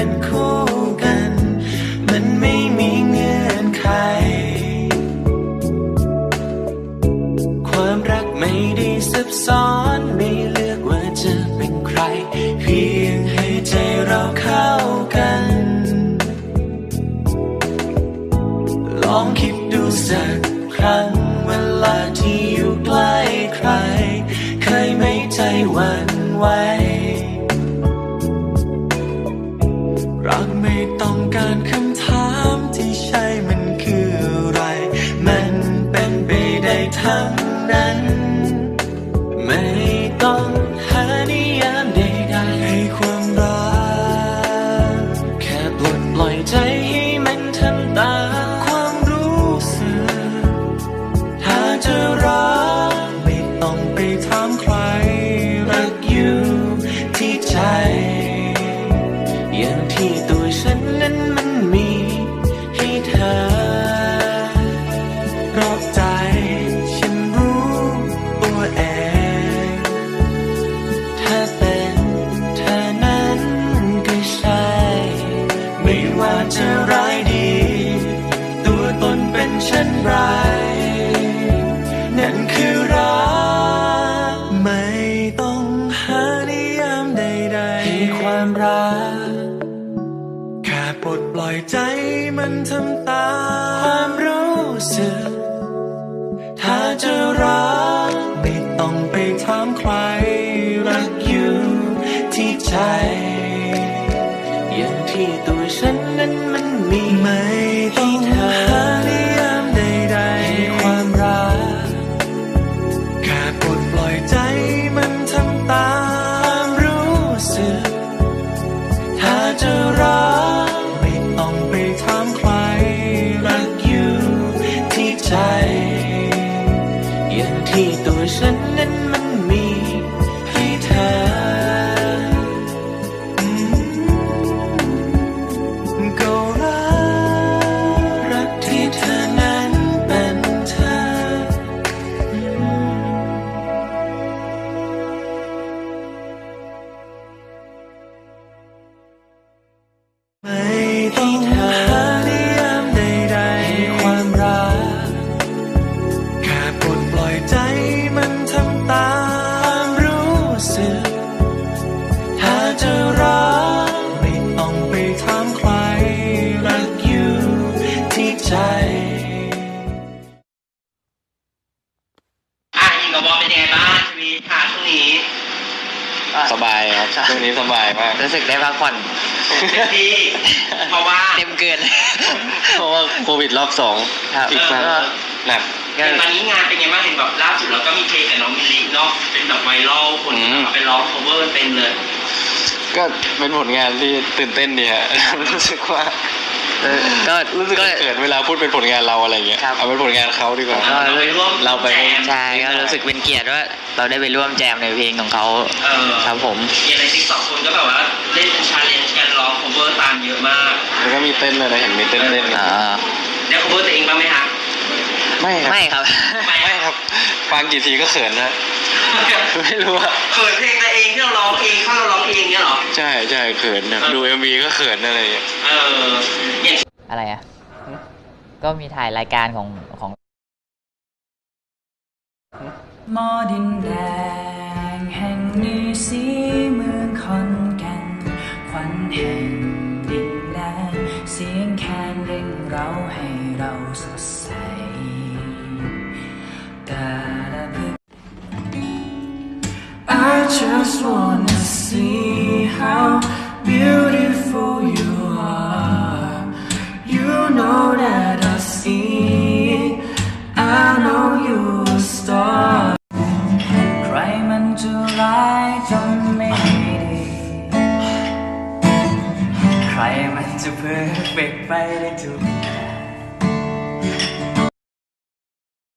็นคู่กัน มันไม่มีเงื่อนไข ความรักไม่ได้ซับซ้อนไม่เลือกว่าจะเป็นใคร เพียงให้ใจเราเข้ากัน ลองคิดดูสักครั้งเวลาที่อยู่ใกล้ใคร เคยไม่ใจหวั่นไหว ด ปลดปล่อยใจมันทำตามความรู้สึก ถ้าจะรักไม่ต้องไปถามใคร รักอยู่ที่ใจ อย่างที่ตัวฉันนั้นมันมีไม่ต้องหา ที่ตั ถามใครรักอยู่ที่ใจอะยิงกับบอลเป็นยังไงบ้างชีวิตค่ะช่วงนี้สบายครับช่วงนี้สบายมากรู้สึกได้พักผ่อนเต็มที่เพราะว่า เต็มเกิน เพราะว่าโควิดรอบสองครับอีกครั้งก็หนักก็เห็นวันนี้งานเป็นไงบ้างเห็นแบบล่าสุดเราก็มีเพลงกับน้องมิลลิเนาะเป็นแบบไวรัลคนอืมไปร้อง cover เต็มเลย ก็เป็นผลงานที่ตื่นเต้นดีฮะรู้สึกว่าเออก็รู้สึกก็ เกิดเวลาพูดเป็นผลงานเราอะไรเงี้ยครับ เอาเป็นผลงานเขาดีกว่า ก็เราไปร่วมเราไปแจมใช่ก็รู้สึกเป็นเกียรติว่าเราได้ไปร่วมแจมในเพลงของเขาเออครับผม อย่างในติ๊กต็อกคนก็แบบว่าเล่นเป็นชาเลนจ์กันร้อง cover ตามเยอะมากแล้วก็มีเต้นเลยนะเห็นมีเต้นเต้นอ่า ได้ cover ตัวเองบ้างไหมคะไม่ครับไม่ครับ ไม่ครับฟังกี่ทีก็เขินนะไม่รู้อะเขินเพลงตัว ใช่ใช่เขินนะดูเอ็มวีก็เขินอะไรอย่างเงี้ยเอออย่างอะไรอะ ก็มีถ่ายรายการของของหมอดินแดงแห่งนี้สีเมืองขอนแก่นขวัญแห่งดินแดนเสียงแคนเร่งเราให้เราสดใสกาละพึก I just wanna see how beautiful you are You know that I see I know you're a star ใครมันจะร้ายจนไม่ดี ใครมันจะเพอร์เฟกไปได้ทุก